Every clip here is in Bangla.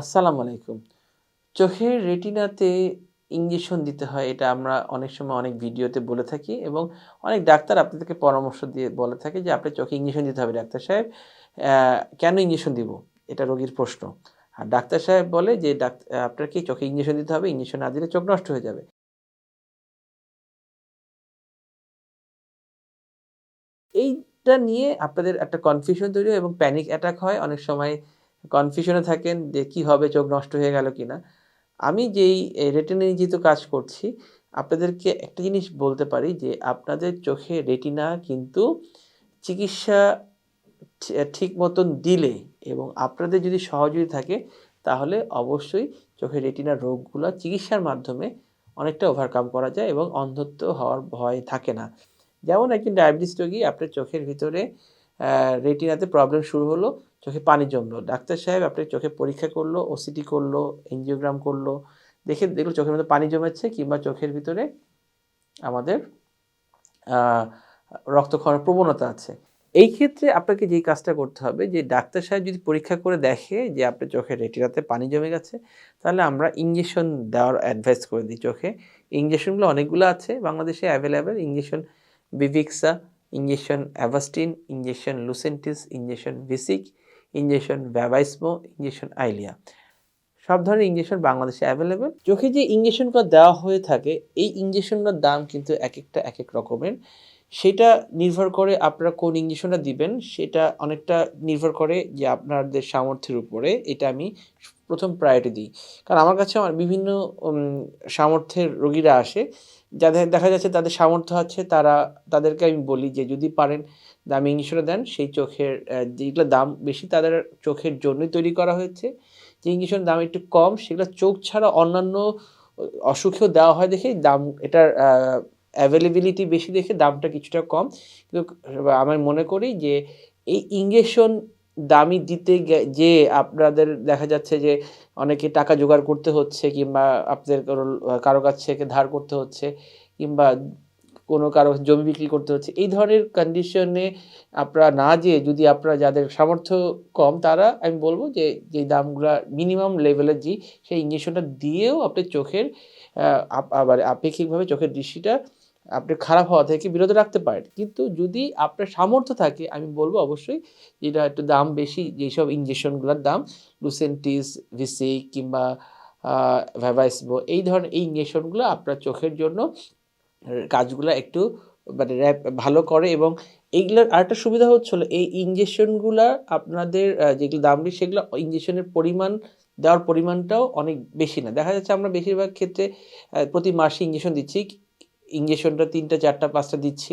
আসসালামু আলাইকুম। চোখের রেটিনাতে ইঞ্জেকশন দিতে হয়, এটা আমরা অনেক সময় অনেক ভিডিওতে বলে থাকি এবং অনেক ডাক্তার আপনাদেরকে পরামর্শ দিয়ে বলে থাকে যে আপনার চোখে ইঞ্জেকশন দিতে হবে। ডাক্তার সাহেব কেন ইঞ্জেকশন দিব? এটা রোগীর প্রশ্ন। আর ডাক্তার সাহেব বলে যে ডাক্তার আপনার কি চোখে ইঞ্জেকশন দিতে হবে? ইঞ্জেকশন না দিলে চোখ নষ্ট হয়ে যাবে। এইটা নিয়ে আপনাদের একটা কনফিউশন তৈরি হয় এবং প্যানিক অ্যাটাক হয়। অনেক সময় কনফিউশনে থাকেন যে কি হবে, চোখ নষ্ট হয়ে গেল কিনা। আমি যেই রেটিনা নিয়োজিত কাজ করছি, আপনাদেরকে একটা জিনিস বলতে পারি যে, আপনাদের চোখে রেটিনা কিন্তু চিকিৎসা ঠিক মতন দিলে এবং আপনাদের যদি সহযোগী থাকে, তাহলে অবশ্যই চোখের রেটিনার রোগগুলো চিকিৎসার মাধ্যমে অনেকটা ওভারকাম করা যায় এবং অন্ধত্ব হওয়ার ভয় থাকে না। যেমন একজন ডায়াবেটিস রোগী, আপনার চোখের ভিতরে রেটিনাতে প্রবলেম শুরু হলো চোখে পানি জমলো। ডাক্তার সাহেব আপনার চোখে পরীক্ষা করল ওসিটি করল এনজিওগ্রাম করল, দেখে দেখল চোখের মধ্যে পানি জমেছে কিংবা চোখের ভিতরে আমাদের রক্তক্ষরণের প্রবণতা আছে। এই ক্ষেত্রে আপনাকে যেই কাজটা করতে হবে যে ডাক্তার সাহেব যদি পরীক্ষা করে দেখে যে আপনার চোখের রেটিনাতে পানি জমে গেছে, তাহলে আমরা ইঞ্জেকশন দেওয়ার অ্যাডভাইস করে দিই চোখে। ইঞ্জেকশনগুলো অনেকগুলো আছে, বাংলাদেশে available injection বিভিক্সা injection Avastin injection Lucentis injection ভিসিক injection Vabysmo injection Eylea সব ধরনের ইঞ্জেকশন বাংলাদেশে অ্যাভেলেবেল চোখে যে ইঞ্জেকশনগুলো দেওয়া হয়ে থাকে, এই ইঞ্জেকশনগুলোর দাম কিন্তু এক একটা এক এক রকমের। সেটা নির্ভর করে আপনারা কোন ইঞ্জেকশনটা দিবেন, সেটা অনেকটা নির্ভর করে যে আপনাদের সামর্থ্যের উপরে এটা আমি প্রথম প্রায়োরিটি দিই। কারণ আমার কাছে আমার বিভিন্ন সামর্থ্যের রোগীরা আসে যাদের দেখা যাচ্ছে তাদের সামর্থ্য আছে, তারা, তাদেরকে আমি বলি যে যদি পারেন দামি ইঞ্জেকশনটা দেন, সেই চোখের যেগুলো দাম বেশি তাদের চোখের জন্যই তৈরি করা হয়েছে। যে ইঞ্জেকশন দাম একটু কম, সেগুলো চোখ ছাড়া অন্যান্য অসুখেও দেওয়া হয় দেখে দাম, এটার অ্যাভেলেবিলিটি বেশি দেখে দামটা কিছুটা কম। কিন্তু আমি মনে করি যে এই ইঞ্জেকশন দামি দিতে যে আপনাদের দেখা যাচ্ছে যে অনেকে টাকা জোগাড় করতে হচ্ছে কিংবা আপনাদের কারও কারও কাছ থেকে ধার করতে হচ্ছে কিংবা কোনো কারও জমি বিক্রি করতে হচ্ছে, এই ধরনের কন্ডিশনে আপনারা না যেয়ে যদি আপনারা যাদের সামর্থ্য কম তারা, আমি বলব যে যে দামগুলো মিনিমাম লেভেলের যে সেই ইঞ্জেকশনটা দিয়েও আপনি চোখের আবার আপেক্ষিকভাবে চোখের দৃষ্টিটা আপনি খারাপ হওয়া থেকে বিরত রাখতে পারেন। কিন্তু যদি আপনার সামর্থ্য থাকে, আমি বলব অবশ্যই যেটা একটু দাম বেশি, যেসব ইঞ্জেকশনগুলোর দাম লুসেন্টিস ভিসিক কিংবা ভ্যাভাইসবো এই ধরনের এই ইঞ্জেকশনগুলো আপনার চোখের জন্য কাজগুলো একটু মানে র্যাপ, ভালো করে এবং এইগুলোর আরেকটা সুবিধা হচ্ছিল এই ইঞ্জেকশনগুলো আপনাদের যেগুলো দাম বেশি, সেগুলো ইঞ্জেকশনের পরিমাণ, দেওয়ার পরিমাণটাও অনেক বেশি না। দেখা যাচ্ছে আমরা বেশিরভাগ ক্ষেত্রে প্রতি মাসে ইঞ্জেকশন দিচ্ছি ইঞ্জেকশনটা তিনটা, চারটা, পাঁচটা দিচ্ছি।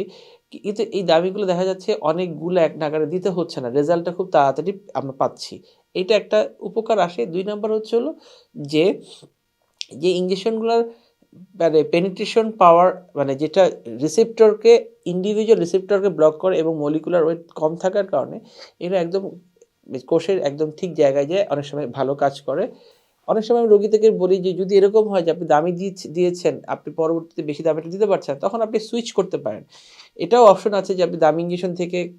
কিন্তু এই দাবিগুলো দেখা যাচ্ছে অনেকগুলো এক নাগারে দিতে হচ্ছে না। রেজাল্টটা খুব তাড়াতাড়ি আমরা পাচ্ছি। এটা একটা উপকার আসে। দুই নাম্বার হচ্ছে হলো যে যে ইঞ্জেকশনগুলোর মানে পেনিট্রেশন পাওয়ার মানে যেটা রিসেপ্টরকে ইন্ডিভিজুয়াল রিসেপ্টরকে ব্লক করে এবং মলিকুলার ওয়েট কম থাকার কারণে এটা একদম কোষের একদম ঠিক জায়গায় যায়, অনেক সময় ভালো কাজ করে। অনেক সময় আমি রোগী থেকে বলি যে, যদি এরকম হয় যে, আপনি দামি দিয়েছ- দিয়েছেন, আপনি পরবর্তীতে বেশি দামিটা দিতে পারছেন তখন আপনি সুইচ করতে পারেন। এটাও অপশন আছে যে, আপনি দামি ইঞ্জেকশন থেকে,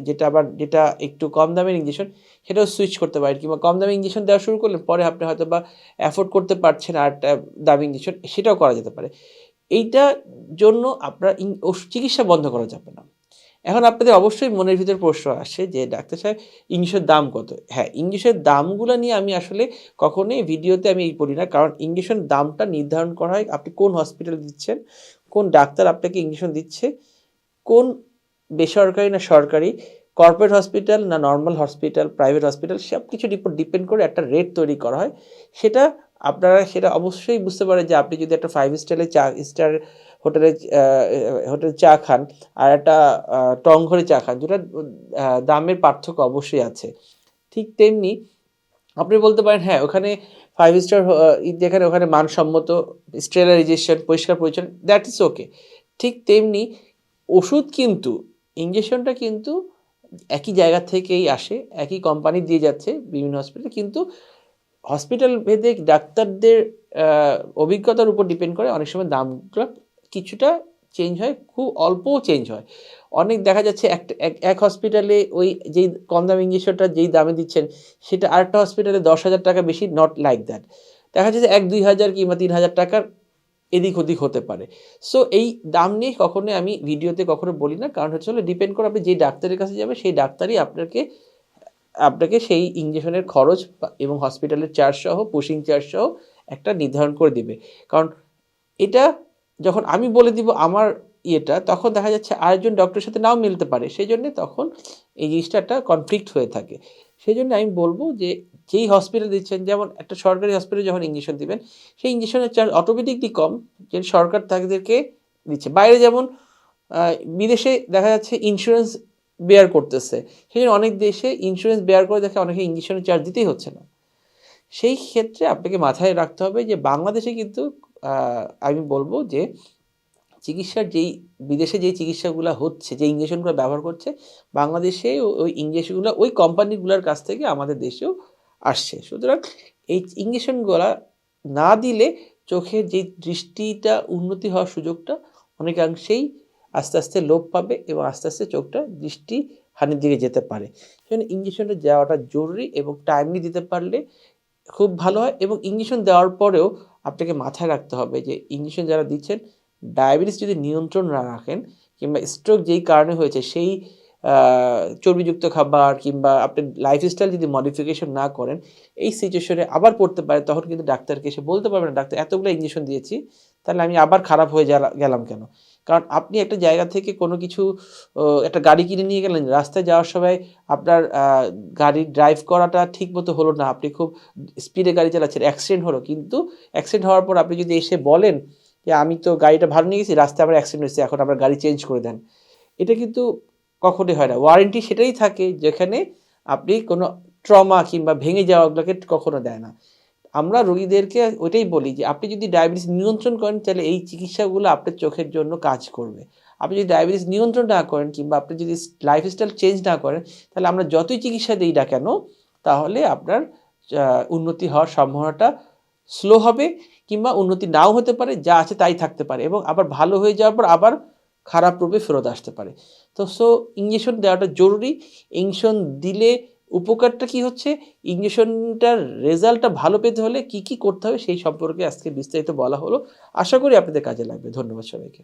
যেটা আবার, যেটা একটু কম দামের ইঞ্জেকশন সেটাও সুইচ করতে পারেন। কিংবা কম দামি ইঞ্জেকশন দেওয়া শুরু করলেন, পরে আপনি হয়তো বা অ্যাফোর্ড করতে পারছেন আর দামি ইঞ্জেকশন সেটাও করা যেতে পারে। এইটার জন্য আপনার চিকিৎসা বন্ধ করা যাবে না। এখন আপনাদের অবশ্যই মনের ভিতরে প্রশ্ন আসে যে ডাক্তার সাহেব, ইংলিশের দাম কত? হ্যাঁ ইংলিশের দামগুলো নিয়ে আমি আসলে কখনোই ভিডিওতে আমি এই বলি না। কারণ ইঞ্জেকশন দামটা নির্ধারণ করা হয় আপনি কোন হসপিটালে দিচ্ছেন, কোন ডাক্তার আপনাকে ইঞ্জেকশন দিচ্ছে, কোন বেসরকারি না সরকারি কর্পোরেট হসপিটাল না নর্মাল হসপিটাল প্রাইভেট হসপিটাল সব কিছুর উপর ডিপেন্ড করে একটা রেট তৈরি করা হয়। সেটা আপনারা সেটা অবশ্যই বুঝতে পারেন যে আপনি যদি একটা ফাইভ স্টারে চা স্টার হোটেলে হোটেল চা খান আর একটা টং ঘরে চা খান, যেটা দামের পার্থক্য অবশ্যই আছে। ঠিক তেমনি আপনি বলতে পারেন হ্যাঁ ওখানে ফাইভ স্টার যেখানে ওখানে মানসম্মত স্টেলাইজেশন পরিষ্কার পরিচ্ছন্ন দ্যাট ইজ ওকে ঠিক তেমনি ওষুধ কিন্তু ইঞ্জেকশনটা কিন্তু একই জায়গা থেকেই আসে, একই কোম্পানি দিয়ে যাচ্ছে, বিভিন্ন হসপিটালে কিন্তু হসপিটাল ভেদে ডাক্তারদের অভিজ্ঞতার উপর ডিপেন্ড করে অনেক সময় দামগুলো কিছুটা চেঞ্জ হয়, খুব অল্পও চেঞ্জ হয়। অনেক দেখা যাচ্ছে একটা এক- হসপিটালে ওই যেই কম দামি ইঞ্জেকশনটা যেই দামে দিচ্ছেন, সেটা আরেকটা হসপিটালে দশ হাজার টাকা বেশি নট লাইক দ্যাট দেখা যাচ্ছে এক, দুই হাজার কিংবা তিন হাজার টাকার এদিক ওদিক হতে পারে। সো এই দাম নিয়ে কখনোই আমি ভিডিওতে কখনো বলি না, কারণ হচ্ছে হলো ডিপেন্ড করে আপনি যেই ডাক্তারের কাছে যাবেন, সেই ডাক্তারই আপনাকে আপনাকে সেই ইঞ্জেকশনের খরচ এবং হসপিটালের চার্জ সহ পুশিং চার্জ সহ একটা নির্ধারণ করে দিবে। কারণ এটা যখন আমি বলে দিব আমার ইয়েটা, তখন দেখা যাচ্ছে আরেকজন ডক্টরের সাথে নাও মিলতে পারে। সেই জন্যে তখন এই জিনিসটা একটা কনফ্লিক্ট হয়ে থাকে। সেই জন্য আমি বলব যে, যেই হসপিটাল দিচ্ছেন, যেমন একটা সরকারি হসপিটালে যখন ইঞ্জেকশন দিবেন, সেই ইঞ্জেকশনের চার্জ অটোমেটিকলি কম। যে সরকার তাদেরকে দিচ্ছে। বাইরে যেমন বিদেশে দেখা যাচ্ছে ইন্স্যুরেন্স বেয়ার করতেছে। সেই অনেক দেশে ইন্স্যুরেন্স বেয়ার করে দেখে অনেকে ইঞ্জেকশনের চার্জ দিতেই হচ্ছে না। সেই ক্ষেত্রে আপনাকে মাথায় রাখতে হবে যে, বাংলাদেশে কিন্তু আমি বলব যে, চিকিৎসার যেই, বিদেশে যেই চিকিৎসাগুলো হচ্ছে যে ইঞ্জেকশনগুলো ব্যবহার করছে, বাংলাদেশে ওই ইঞ্জেকশনগুলো ওই কোম্পানিগুলোর কাছ থেকে আমাদের দেশেও আসছে। সুতরাং এই ইঞ্জেকশনগুলো না দিলে চোখের যে দৃষ্টিটা উন্নতি হওয়ার সুযোগটা অনেকাংশেই আস্তে আস্তে লোপ পাবে এবং আস্তে আস্তে চোখটা দৃষ্টি হানির দিকে যেতে পারে। সেজন্য ইঞ্জেকশনটা যাওয়াটা জরুরি এবং টাইমলি দিতে পারলে খুব ভালো হয় এবং ইঞ্জেকশন দেওয়ার পরেও আপনাকে মাথায় রাখতে হবে যে ইঞ্জেকশন যারা দিচ্ছেন ডায়াবেটিস যদি নিয়ন্ত্রণ না রাখেন কিংবা স্ট্রোক যেই কারণে হয়েছে, সেই চর্বিযুক্ত খাবার কিংবা আপনি লাইফস্টাইল যদি মডিফিকেশন না করেন, এই সিচুয়েশনে আবার পড়তে পারে, তখন কিন্তু ডাক্তারকে এসে বলতে পারবে না ডাক্তার, এতগুলো ইঞ্জেকশন দিয়েছি, তাহলে আমি আবার খারাপ হয়ে গেলা- গেলাম কেন? কারণ আপনি একটা জায়গা থেকে কোনো কিছু একটা গাড়ি কিনে নিয়ে গেলেন, রাস্তায় যাওয়ার সময় আপনার গাড়ি ড্রাইভ করাটা ঠিক মতো হলো না। আপনি খুব স্পিডে গাড়ি চালাচ্ছেন অ্যাক্সিডেন্ট হলো। কিন্তু অ্যাক্সিডেন্ট হওয়ার পর আপনি যদি এসে বলেন যে, আমি তো গাড়িটা ভালো নিয়ে গেছি, রাস্তায় আমার অ্যাক্সিডেন্ট হয়েছে, এখন আপনার গাড়ি চেঞ্জ করে দেন। এটা কিন্তু কখনোই হয় না। ওয়ারেন্টি সেটাই থাকে যেখানে আপনি কোনো ট্রমা কিংবা ভেঙে যাওয়াগুলোকে কখনো দেয় না। আমরা রোগীদেরকে ওইটাই বলি যে, আপনি যদি ডায়াবেটিস নিয়ন্ত্রণ করেন, তাহলে এই চিকিৎসাগুলো আপনার চোখের জন্য কাজ করবে। আপনি যদি ডায়াবেটিস নিয়ন্ত্রণ না করেন কিংবা আপনি যদি লাইফস্টাইল চেঞ্জ না করেন, তাহলে আমরা যতই চিকিৎসা দিই না কেন, তাহলে আপনার উন্নতি হওয়ার সম্ভাবনাটা স্লো হবে কিংবা উন্নতি নাও হতে পারে, যা আছে তাই থাকতে পারে এবং আবার ভালো হয়ে যাওয়ার পর আবার খারাপ রূপে ফেরত আসতে পারে। তো সো ইঞ্জেকশন দেওয়াটা জরুরি। ইঞ্জেকশন দিলে উপকারটা কি হচ্ছে? ইঞ্জেকশনটার রেজাল্টটা ভালো পেতে হলে কি কি করতে হবে সেই সম্পর্কে আজকে বিস্তারিত বলা হলো। আশা করি আপনাদের কাজে লাগবে। ধন্যবাদ সবাইকে।